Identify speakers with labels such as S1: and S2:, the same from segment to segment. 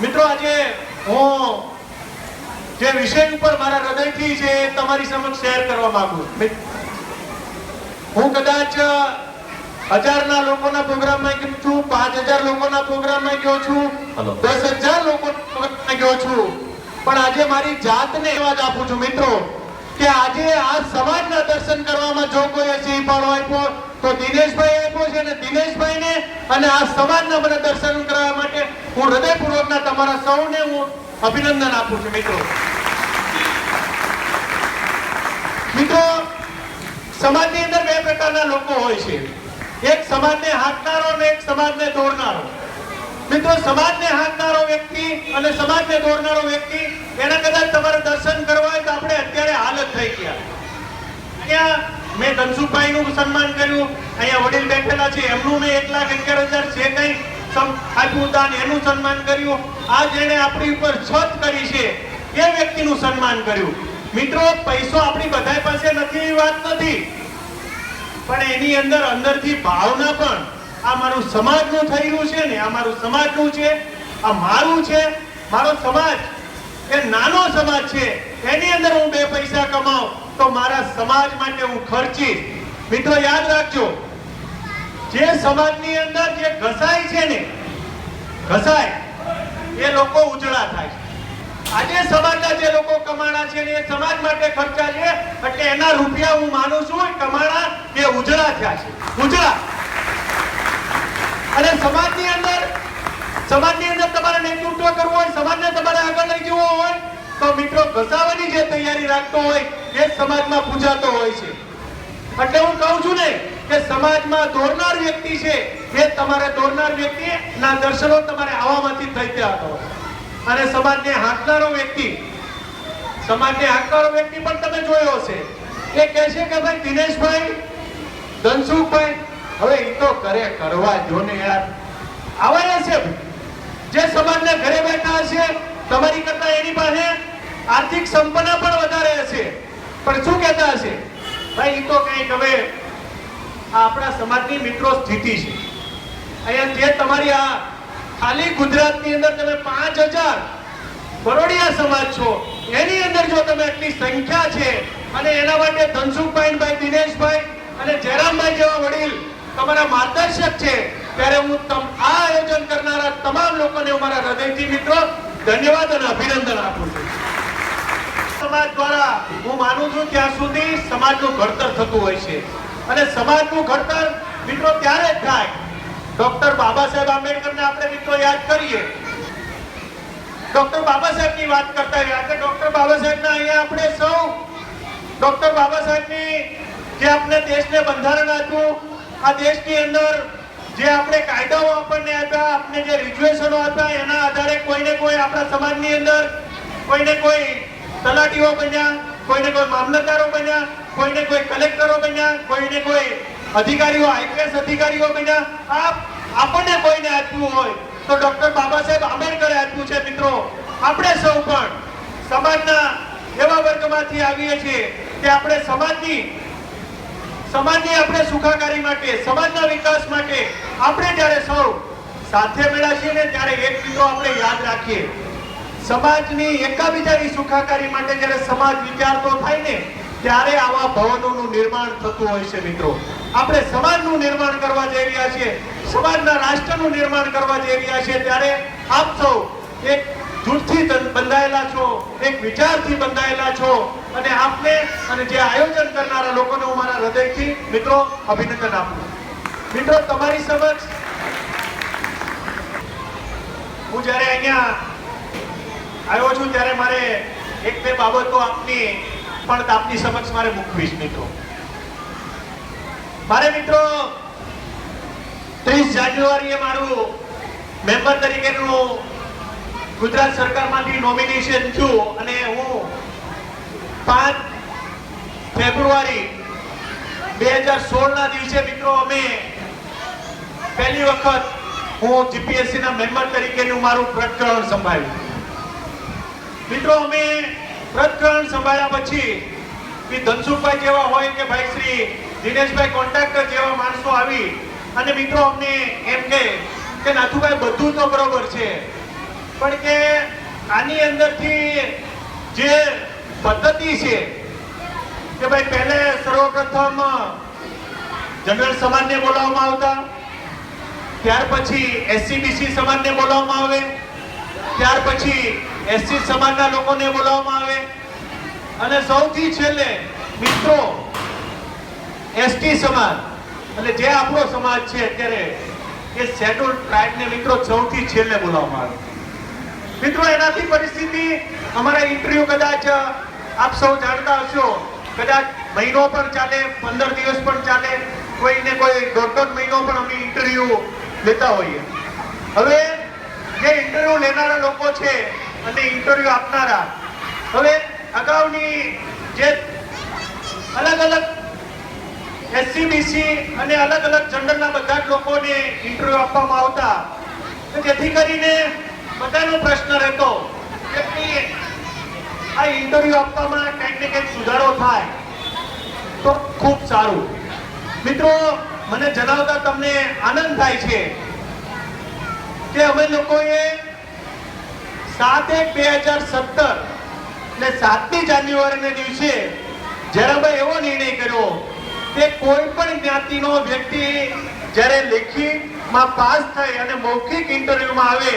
S1: મિત્રો આજે હું જે વિષય ઉપર મારા હૃદયથી છે એ તમારી સમક્ષ શેર કરવા માંગુ હું કદાચ હજારના લોકોના પ્રોગ્રામમાં ગયો છું પાંચ હજાર લોકોના પ્રોગ્રામમાં ગયો છું. દસ હજાર લોકોના પ્રોગ્રામમાં ગયો છું. પણ આજે મારી જાતને અવાજ આપું છું મિત્રો. કે આજે આ સમાજના દર્શન કરવામાં જો કોઈ સિંહ પણ આપ્યો. તો દિનેશભાઈ આપ્યો છે અને દિનેશભાઈને અને આ સમાજના મને દર્શન કરવા માટે હું હૃદયપૂર્વકના તમારા સૌને હું અભિનંદન આપું છું, મિત્રો. મિત્રો, સમાજની અંદર બે પ્રકારના લોકો હોય છે. એક સમાજને હાંકનારો અને એક સમાજને દોરનારો મિત્રો સમાજને હાંકનારો વ્યક્તિ અને સમાજને દોરનારો વ્યક્તિ, એના કદાચ તમારે દર્શન કરવા હોય તો આપણે અત્યારે હાલત થઈ ગયા. અહીંયા મેં ધનસુખભાઈ નું સન્માન કર્યું. અહીંયા વડીલ બેઠેલા છે, એમનું મેં એક લાખ અગિયાર હજાર જે કંઈ આપ્યું દાન એનું સન્માન કર્યું. આ જેણે આપણી ઉપર છત કરી છે. એ વ્યક્તિનું સન્માન કર્યું. મિત્રો, પૈસો આપણી બધાય પાસે નથી, એ વાત નથી. પણ એની અંદર અંદરથી ભાવના પણ આ મારું સમાજનું થઈ રહ્યું છે ને, આ મારું સમાજનું છે, આ મારું છે, મારો સમાજ. એ નાનો સમાજ છે, એની અંદર હું બે પૈસા કમાઉં, તો મારા સમાજ માટે હું ખર્ચીશ. મિત્રો, યાદ રાખજો, જે સમાજની અંદર જે ઘસાય છે ને, ઘસાય, એ લોકો ઉજળા થાય આજે સમાજના જે લોકો કમાણા છે ને, એ સમાજ માટે ખર્ચા છે, એટલે એના રૂપિયા હું માનું છું કમાણા એ ઉજળા થયા છે. ઉજળા. અને સમાજની અંદર સમાજની અંદર તમારે નેતૃત્વ કરવું હોય, સમાજને તમારે આગળ લઈ જવો હોય, તો મિત્રો ઘસાવાની જે તૈયારી રાખતો હોય, એ સમાજમાં પૂજાતો હોય છે. એટલે હું કહું છું ને કે સમાજમાં દોરનાર વ્યક્તિ છે, એ તમારે દોરનાર વ્યક્તિ ના દર્શનો તમારે આવામાંથી થઈ ગયા અને સમાજને હાંકનારો વ્યક્તિ, સમાજને હાંકનારો વ્યક્તિ પણ તમે જોયો હશે. એ કહે છે કે ભાઈ દિનેશભાઈ, ધનસુખભાઈ હવે એ તો કરે કરવા જો ને યાર. આવા છે. જે સમાજના ઘરે બેઠા હશે, તમારી કરતા એની પાસે આર્થિક સંપન્ન પણ વધારે હશે. પણ શું કહેતા હશે? ભાઈ એ તો કંઈક હવે આ આપણા સમાજની મિત્રો સ્થિતિ છે. અહીંયા જે તમારી આ ખાલી ગુજરાતની અંદર તમે પાંચ હજાર બરોડિયા સમાજ છો, એની અંદર જો તમે આટલી સંખ્યા છે, અને એના માટે ધનસુખભાઈ દિનેશભાઈ અને જયરામભાઈ જેવા વડીલ તમારા માર્ગદર્શક છે. ત્યારે હું તમ- આ આયોજન કરનારા તમામ લોકોને હું મારા હૃદયથી મિત્રો ધન્યવાદ અને અભિનંદન આપું છું. સમાજ દ્વારા હું માનું છું ત્યાં સુધી સમાજનું ઘડતર થતું હોય છે. અને સમાજનું ઘડતર મિત્રો ત્યારે જ થાય. ડોક્ટર બાબા સાહેબ આંબેડકરને આપણે મિત્રો યાદ કરીએ. ડોક્ટર બાબા સાહેબની વાત કરતા કે ડોક્ટર બાબા સાહેબના અહીંયા આપણે સૌ, ડોક્ટર બાબા સાહેબની જે આપણે દેશને બંધારણ આપ્યું આ દેશની અંદર જે આપણે કાયદાઓ આપણને આપ્યા આપણે જે રિઝર્વેશનો આપ્યા, એના આધારે કોઈને કોઈ આપણા સમાજની અંદર કોઈને કોઈ તલાટીઓ બન્યા, કોઈને કોઈ મામલતદારો બન્યા, કોઈને કોઈ કલેક્ટરો બન્યા, કોઈને કોઈ અધિકારીઓ આઈપીએસ અધિકારીઓ બન્યા. આ આપણને કોઈને આપ્યું હોય તો ડોક્ટર બાબા સાહેબ આંબેડકરે આપ્યું છે મિત્રો. આપણે સૌ પણ સમાજના એવા વર્ગમાંથી આવીએ છીએ કે આપણે સમાજની સમાજની આપણે સુખાકારી માટે, સમાજના વિકાસ માટે આપણે જ્યારે સૌ સાથે મળ્યા ને ત્યારે એક મિત્રો આપણે યાદ રાખીએ. સમાજની એકાબીજાની સુખાકારી માટે જ્યારે સમાજ વિચારતો થાય ને, ત્યારે આવા ભવનોનું નિર્માણ થતું હોય છે મિત્રો. આપણે સમાજનું નિર્માણ કરવા જઈ રહ્યા છીએ, સમાજના રાષ્ટ્રનું નિર્માણ કરવા જઈ રહ્યા છીએ, ત્યારે આપ સૌ એક જૂથથી બંધાયેલા છો, એક વિચારથી બંધાયેલા છો અને આપને અને જે આયોજન કરનારા લોકોને હું મારા હૃદયથી મિત્રો અભિનંદન આપું મિત્રો, તમારી સમક્ષ હું જ્યારે અહીંયા આવ્યો છું ત્યારે મારે એક બે બાબતો આપની પણ આપની સમક્ષ મારે મૂકવી છે મિત્રો. મારે મિત્રો ત્રીસ જાન્યુઆરીએ મારું મેમ્બર તરીકેનું ગુજરાત સરકારમાંથી નોમિનેશન થયું અને હું પાંચ ફેબ્રુઆરી બે હજાર સોળના દિવસે મિત્રો અમે પહેલી વખત હું જીપીએસસી ના મેમ્બર તરીકેનું મારું પ્રકરણ સંભાળ્યું. મિત્રો, અમે પ્રકરણ સંભાળ્યા પછી ધનસુખભાઈ જેવા હોય કે ભાઈ શ્રી દિનેશભાઈ કોન્ટ્રાક્ટર જેવા માણસો આવી અને મિત્રો અમને એમ કે નાથુભાઈ, બધું તો બરોબર છે. પણ કે આની અંદરથી જે પદ્ધતિ છે, કે ભાઈ પહેલે સર્વપ્રથમ જનરલ સમાજને બોલાવવામાં આવતા, ત્યાર પછી એસસીબીસી સમાજને બોલાવવામાં આવે, ત્યાર પછી એસસી સમાજના લોકોને બોલાવવામાં આવે. અને સૌથી છેલ્લે મિત્રો એસટી સમાજ, એટલે જે આપણો સમાજ છે અત્યારે, એ શેડ્યુલ ટ્રાઇબને મિત્રો સૌથી છેલ્લે બોલાવવામાં આવે. મિત્રો, એનાથી પરિસ્થિતિ અમારા ઇન્ટરવ્યુ કદાચ આપ સૌ જાણતા હશો. કદાચ મહિનો પણ ચાલે, પંદર દિવસ પણ ચાલે, કોઈને કોઈ દોઢ દોઢ મહિનો પણ અમે ઇન્ટરવ્યુ લેતા હોઈએ. હવે જે ઇન્ટરવ્યુ લેનારા લોકો છે અને ઇન્ટરવ્યુ આપનારા, હવે અગાઉની જે અલગ અલગ એસસીબીસી અને અલગ અલગ જનરલના બધા જ લોકોને ઇન્ટરવ્યુ આપવામાં આવતા જેથી કરીને બધાનો પ્રશ્ન રહેતો કે આ ઇન્ટરવ્યુ આપવામાં કંઈક ને કંઈક સુધારો થાય તો ખૂબ સારું. મિત્રો, મને જણાવતા તમને આનંદ થાય છે કે અમે લોકોએ સાત એક બે હજાર સત્તર ને સાતમી જાન્યુઆરીના દિવસે જ્યારે અમે એવો નિર્ણય કર્યો કે કોઈ પણ જ્ઞાતિનો વ્યક્તિ જ્યારે લેખિતમાં પાસ થઈ અને મૌખિક ઇન્ટરવ્યુમાં આવે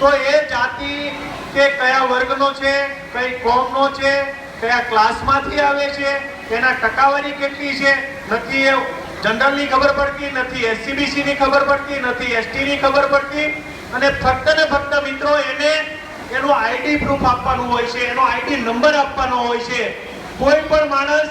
S1: તો એ જાતિ કે કયા વર્ગનો છે, કઈ કોમનો છે, કયા ક્લાસમાંથી આવે છે એના ટકાવારી કેટલી છે, નથી એ જનરલની ખબર પડતી, નથી એસસીબીસી ની ખબર પડતી, નથી એસટી ની ખબર પડતી. અને ફક્ત ને ફક્ત મિત્રો એને એનો આઈડી પ્રૂફ આપવાનું હોય છે, એનો આઈડી નંબર આપવાનો હોય છે. કોઈ પણ માણસ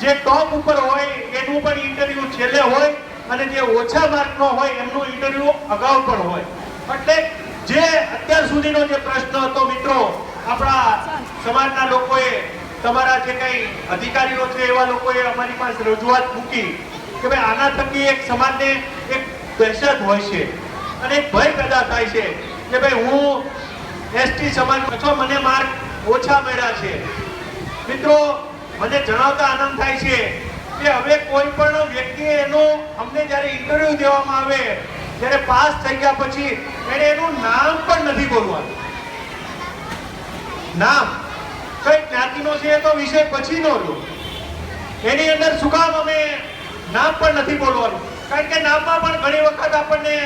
S1: જે ટોપ ઉપર હોય, એનું પણ ઇન્ટરવ્યુ છેલ્લે હોય અને જે ઓછા માર્કનો હોય, એમનું ઇન્ટરવ્યુ અગાઉ પણ હોય. એટલે જે અત્યાર સુધીનો જે પ્રશ્ન હતો, મિત્રો, આપણા સમાજના લોકોએ, તમારા જે કંઈ અધિકારીઓ છે, એવા લોકોએ અમારી પાસે રજૂઆત મૂકી કે ભાઈ, આના થકી એક સમાજને એક દહેશત હોય છે અને એક ભય પેદા થાય છે કે ભાઈ, હું એસટી સમાજ અથવા મને માર્ક ઓછા મળ્યા છે. મિત્રો, મને જણાવતા આનંદ થાય છે કે હવે કોઈ પણ વ્યક્તિ એનો અમને જ્યારે ઇન્ટરવ્યુ દેવામાં આવે ત્યારે પાસ થઈ ગયા પછી એને એનું નામ પણ નથી બોલવાનું. નામ. કઈ જ્ઞાતિનો છે એ તો વિષય પછીનો રહ્યો એની અંદર શું કામ અમે નામ પણ નથી બોલવાનું. કારણ કે નામમાં પણ ઘણી વખત આપણને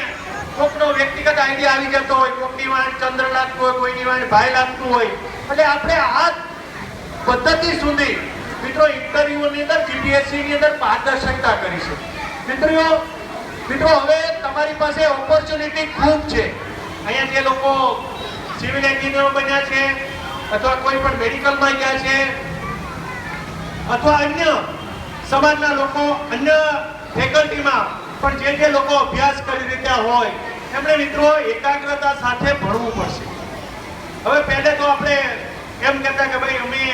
S1: કોકનો વ્યક્તિગત આઈડિયા આવી જતો હોય, કોકની વાણ ચંદ્ર લાગતું હોય, કોઈની વાણ ભાઈ લાગતું હોય. એટલે આપણે આ પદ્ધતિ સુધી મિત્રો ઇન્ટરવ્યુની અંદર જીપીએસસીની અંદર પારદર્શકતા કરી છે. મિત્રો મિત્રો હવે તમારી પાસે ઓપોર્ચ્યુનિટી ખૂબ છે. અહીંયા જે લોકો સિવિલ એન્જિનિયરો બન્યા છે, અથવા કોઈ પણ મેડિકલમાં ગયા છે, અથવા અન્ય સમાજના લોકો, અન્ય ફેકલ્ટીમાં પણ જે જે લોકો અભ્યાસ કરી રહ્યા હોય, એમણે મિત્રો એકાગ્રતા સાથે ભણવું પડશે. હવે પહેલે તો આપણે એમ કહેતા કે ભાઈ, અમે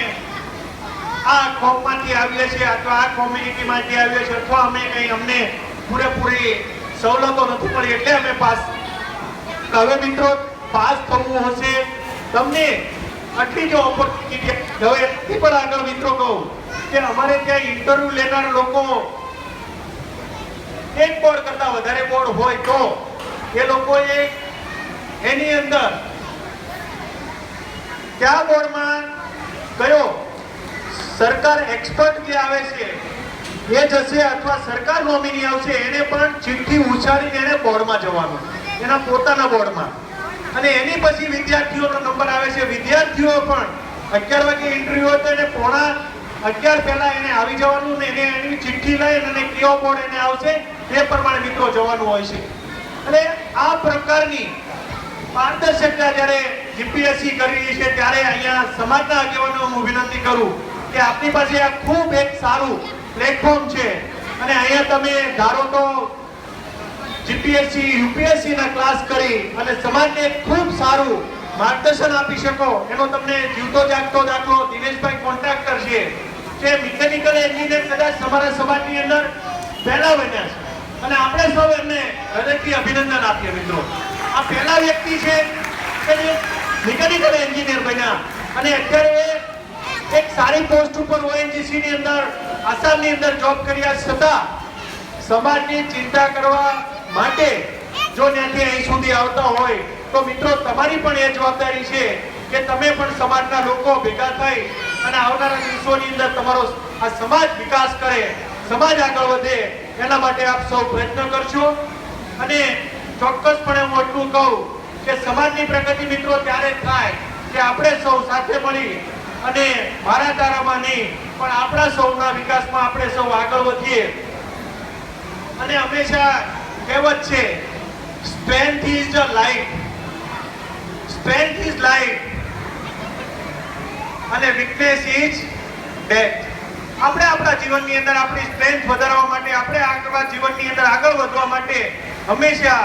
S1: આ કોમમાંથી આવીએ છીએ, અથવા આ કોમ્યુનિટીમાંથી આવીએ છીએ, અથવા અમે કંઈ અમને પૂરેપૂરી સવલતો નથી મળી. એટલે અમે પાસ. હવે મિત્રો, પાસ થવું હશે. તમને આટલી જો ઓપોર્ચ્યુનિટી હવે એથી પણ આગળ મિત્રો કહું કે અમારે ત્યાં ઇન્ટરવ્યુ લેનાર લોકો એક બોર્ડ કરતા વધારે બોર્ડ હોય તો એ લોકોએ એની અંદર કયા બોર્ડમાં કયો? સરકાર એક્સપર્ટ જે આવે છે એ જશે અથવા સરકાર નોમિની આવશે, એને પણ ચિઠ્ઠી ઉછાળીને એને બોર્ડમાં જવાનું. એના પોતાના બોર્ડમાં. અને એની પછી વિદ્યાર્થીઓનો નંબર આવે છે. વિદ્યાર્થીઓ પણ અગિયાર વાગે ઇન્ટરવ્યુ હતો એને પોણા અગિયાર પહેલા એને આવી જવાનું ને એને એની ચિઠ્ઠી લઈને અને કયો બોર્ડ એને આવશે, એ પ્રમાણે મિત્રો જવાનું હોય છે. અને આ પ્રકારની પારદર્શકતા જ્યારે જીપીએસસી કરી રહી છે, ત્યારે અહીંયા સમાજના આગેવાનો હું વિનંતી કરું કે આપની પાસે આ ખૂબ એક સારું પ્લેટફોર્મ છે. અને અહીંયા તમે ધારો તો જીપીએસસી યુપીએસસી ના ક્લાસ કરી અને સમાજને ખૂબ સારું માર્ગદર્શન આપી શકો. એનો તમને જીવતો જાગતો દાખલો દિનેશભાઈ કોન્ટ્રાક્ટર છે, જે મિકેનિકલ એન્જિનિયર કદાચ તમારા સમાજની અંદર પહેલા બન્યા છે. અને આપણે સૌ એમને હૃદયથી અભિનંદન આપીએ મિત્રો. આ પહેલા વ્યક્તિ છે કે જે મિકેનિકલ એન્જિનિયર બન્યા. અને અત્યારે એક સારી પોસ્ટ ઉપર ઓએનજીસી ની અંદર આસામની અંદર જોબ કર્યા છતાં સમાજની ચિંતા કરવા માટે જો ત્યાંથી અહીં સુધી આવતા હોય, તો મિત્રો તમારી પણ એ જવાબદારી છે કે તમે પણ સમાજના લોકો ભેગા થઈ અને આવનારા દિવસોની અંદર તમારો આ સમાજ વિકાસ કરે, સમાજ આગળ વધે, એના માટે આપ સૌ પ્રયત્ન કરશો. અને ચોક્કસપણે હું એટલું કહું કે સમાજની પ્રગતિ મિત્રો ત્યારે થાય કે આપણે સૌ સાથે મળી અને મારા તારામાં નહીં પણ આપણા સૌના વિકાસમાં આપણે સૌ આગળ વધીએ. અને હંમેશા કહેવત છે strength is the light strength is light અને વીકનેસ ઇઝ ડેથ આપણે આપણા જીવનની અંદર આપણી સ્ટ્રેન્થ વધારવા માટે, આપણે આપણા જીવનની અંદર આગળ વધવા માટે હંમેશા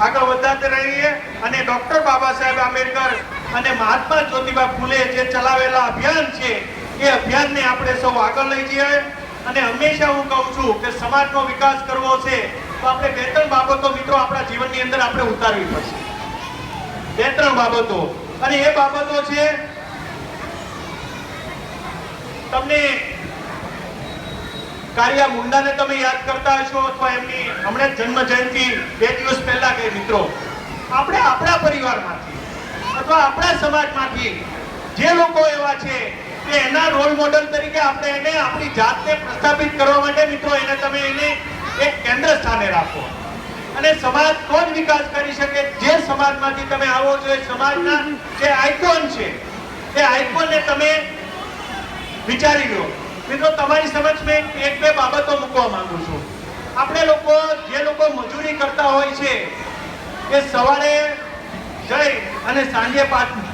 S1: આગળ વધતા રહીએ. અને ડોક્ટર બાબા સાહેબ આંબેડકર અને મહાત્મા જ્યોતિબા ફૂલે જે ચલાવેલા અભિયાન છે એ અભિયાનને આપણે સૌ આગળ લઈ જઈએ અને હંમેશા હું કહું છું કે સમાજનો વિકાસ કરવો છે, તો આપણે બે ત્રણ બાબતો મિત્રો આપણા જીવનની અંદર આપણે ઉતારવી પડશે. બે ત્રણ બાબતો. અને એ બાબતો છે, તમને કાર્યા મુંડાને તમે યાદ કરતા હશો અથવા એમની હમણાં જન્મ જયંતિ બે દિવસ પહેલા ગઈ મિત્રો. આપણે આપણા પરિવારમાંથી અથવા આપણા સમાજમાંથી જે લોકો એવા છે કે એના રોલ મોડલ તરીકે આપણે એને આપણી જાતને પ્રસ્થાપિત કરવા માટે મિત્રો એને તમે એને એક કેન્દ્ર સ્થાને રાખો. અને સમાજ તો જ વિકાસ કરી શકે? જે સમાજમાંથી તમે આવો છો, એ સમાજના જે આઇકોન છે, એ આઇકોનને તમે વિચારી લો. મિત્રો, તમારી સમજ મેં એક બે બાબતો મૂકવા માંગુ છું. આપણે લોકો, જે લોકો મજૂરી કરતા હોય છે, એ સવારે જઈ અને સાંજે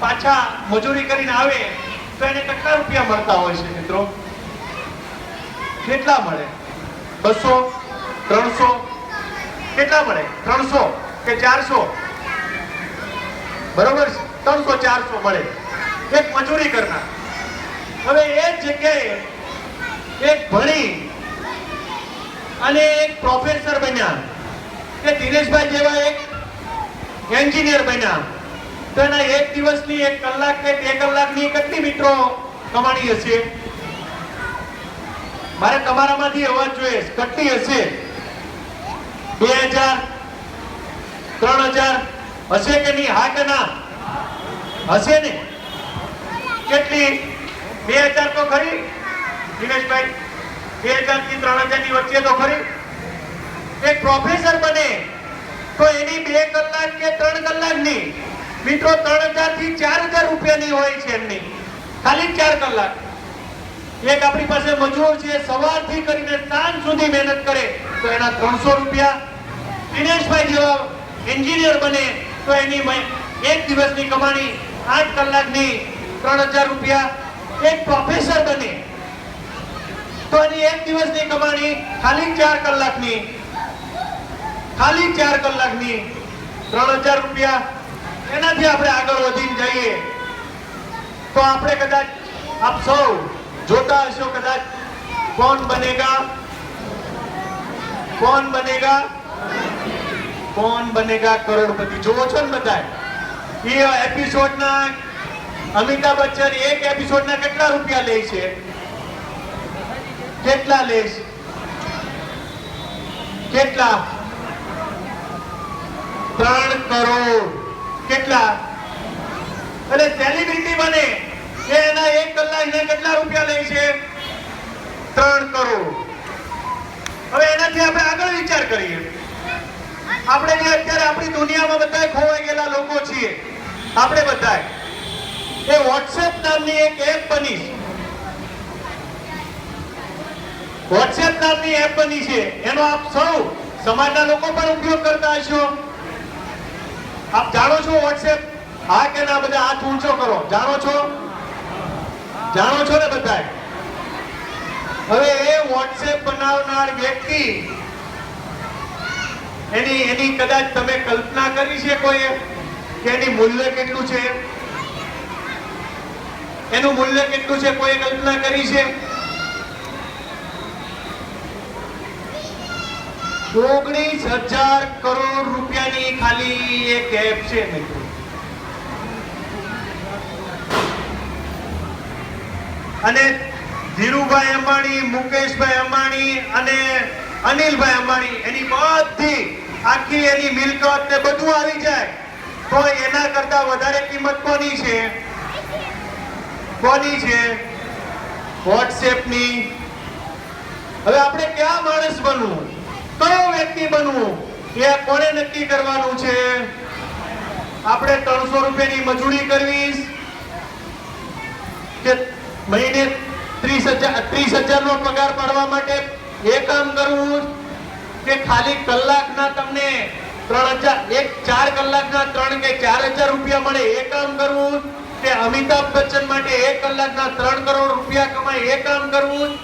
S1: પાછા મજૂરી કરીને આવે. તો એને કેટલા રૂપિયા મળતા હોય છે મિત્રો? કેટલા મળે? બસો? ત્રણસો? કેટલા મળે? ત્રણસો કે ચારસો? બરોબર છે? ત્રણસો, ચારસો મળે. એક મજૂરી કરનાર. હવે એ જગ્યાએ એક ભણી અને એક પ્રોફેસર બન્યા. કે દિનેશભાઈ જેવા એક એન્જિનિયર બન્યા. તો એના એક દિવસની, એક કલાક કે બે કલાકની કેટલી મિત્રો કમાણી હશે. મારે તમારામાંથી અવાજ જોઈએ કેટલી હશે. બે હજાર, ત્રણ હજાર, હશે કે નહીં? હા કે ના? હશે ને? કેટલી? બે હજાર તો ખરી, દિનેશભાઈ. બે હજારથી ત્રણ હજારની વચ્ચે તો ખરી. એક પ્રોફેસર બને. તો એની બે કલાક કે ત્રણ કલાકની મિત્રો ત્રણ હજારથી ચાર હજાર રૂપિયાની હોય છે એમની. ખાલી ચાર કલાક. એક આપણી પાસે મજૂર છે, સવારથી કરીને સાંજ સુધી મહેનત કરે, તો એના ત્રણસો રૂપિયા. દિનેશભાઈ જેવા એન્જિનિયર બને, તો એની એક દિવસની કમાણી આઠ કલાકની ત્રણ હજાર રૂપિયા. એક પ્રોફેસર બને. તો એની એક દિવસની કમાણી ખાલી ચાર કલાકની. ખાલી ચાર કલાકની ત્રણ હજાર રૂપિયા. એનાથી આપણે આગળ વધીને જઈએ. તો આપણે કદાચ આપ સૌ જોતા હશો કદાચ કોણ બનેગા? કોણ બનેગા? કોણ બનેગા કરોડપતિ? જોવો છો ને બધા એ એપિસોડના અમિતાભ બચ્ચન એક એપિસોડના કેટલા રૂપિયા લે છે? કેટલા લે છે? કેટલા? ત્રણ કરોડ. કેટલા? અને સેલિબ્રિટી બને. કે એના એક કલાકના કેટલા રૂપિયા લે છે? ત્રણ કરોડ. હવે એનાથી આપણે આગળ વિચાર કરીએ. આપણે જે અત્યારે આપણી દુનિયામાં બધા ખોવાઈ ગયેલા લોકો છીએ, આપણે બધા એ વોટ્સએપ નામની એક એપ બની વોટ્સએપ નામની એપ બની છે. એનો આપ સૌ સમાજના લોકો પણ ઉપયોગ કરતા હશો. આપ જાણો છો વોટ્સએપ હા કે ના બધા હાથ ઊંચો કરો? જાણો છો? જાણો છો ને બધા હવે એ વોટ્સએપ બનાવનાર વ્યક્તિ, એની એની કદાચ તમે કલ્પના કરી છે કોઈ કે એની મૂલ્ય કેટલું છે? એનું મૂલ્ય કેટલું છે? કોઈ કલ્પના કરી છે? ઓગણીસ હજાર કરોડ રૂપિયાની ખાલી એક એપ છે મિત્રો. અને ધીરુભાઈ અંબાણી, મુકેશભાઈ અંબાણી અને અનિલભાઈ અંબાણી, એની બધી આખી એની મિલકત ને બધું આવી જાય. તો એના કરતા વધારે કિંમત કોની છે? કોની છે? વોટ્સએપની. હવે આપણે કયા વ્યક્તિ બનવું? એ કોણે નક્કી કરવાનું છે? આપણે ત્રણસો રૂપિયાની મજૂરી કરવી કે મહિને ત્રીસ હજાર, ત્રીસ હજારનો પગાર પાડવા માટે એ કામ કરવું કે ખાલી કલાકના તમને ત્રણ હજાર, એક ચાર કલાકના ત્રણ કે ચાર હજાર રૂપિયા મળે એ કામ કરવું કે અમિતાભ બચ્ચન માટે એક કલાકના ત્રણ કરોડ રૂપિયા કમાય એ કામ કરવું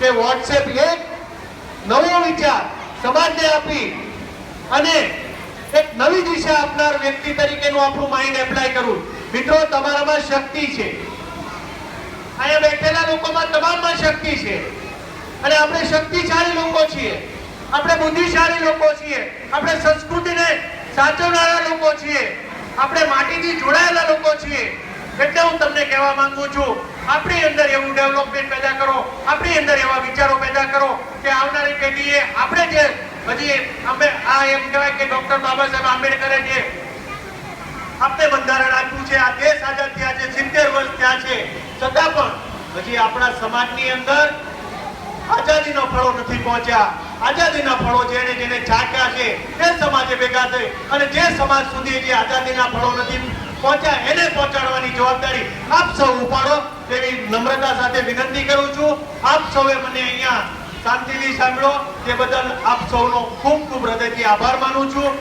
S1: કે વોટ્સએપ એક નવો વિચાર સમાજને આપી અને એક નવી દિશા આપનાર વ્યક્તિ તરીકેનું આપણું માઇન્ડ એપ્લાય કરવું મિત્રો, તમારામાં શક્તિ છે. અહીંયા બેઠેલા લોકોમાં તમામમાં શક્તિ છે. અને આપણે શક્તિશાળી લોકો છીએ. આપણે બુદ્ધિશાળી લોકો છીએ. આપણે સંસ્કૃતિને સાચવનારા લોકો છીએ. આપણે માટીથી જોડાયેલા લોકો છીએ. એટલે હું તમને કહેવા માંગુ છું આપણી અંદર એવું ડેવલપમેન્ટ પેદા કરો, આપણી અંદર એવા વિચારો પેદા કરો કે આવનારી પેઢીએ આપણે જે હજી અમે આ એમ કહેવાય કે ડોક્ટર બાબા સાહેબ આંબેડકરે જે આપણે બંધારણ આપ્યું છે, આ દેશ આઝાદ થયા છે, સિત્તેર વર્ષ થયા છે, છતાં પણ હજી આપણા સમાજની અંદર આઝાદીના ફળો નથી પહોંચ્યા. આઝાદીના ફળો જેને જેને ચાખ્યા છે, તે સમાજે ભેગા થઈ અને જે સમાજ સુધી જે આઝાદીના ફળો નથી પહોંચ્યા, એને પહોંચાડવાની જવાબદારી આપ સૌ ઉપાડો. તેવી નમ્રતા સાથે વિનંતી કરું છું. આપ સૌએ મને અહીંયા શાંતિથી સાંભળો. તે બદલ આપ સૌનો ખૂબ ખૂબ હૃદયથી આભાર માનું છું.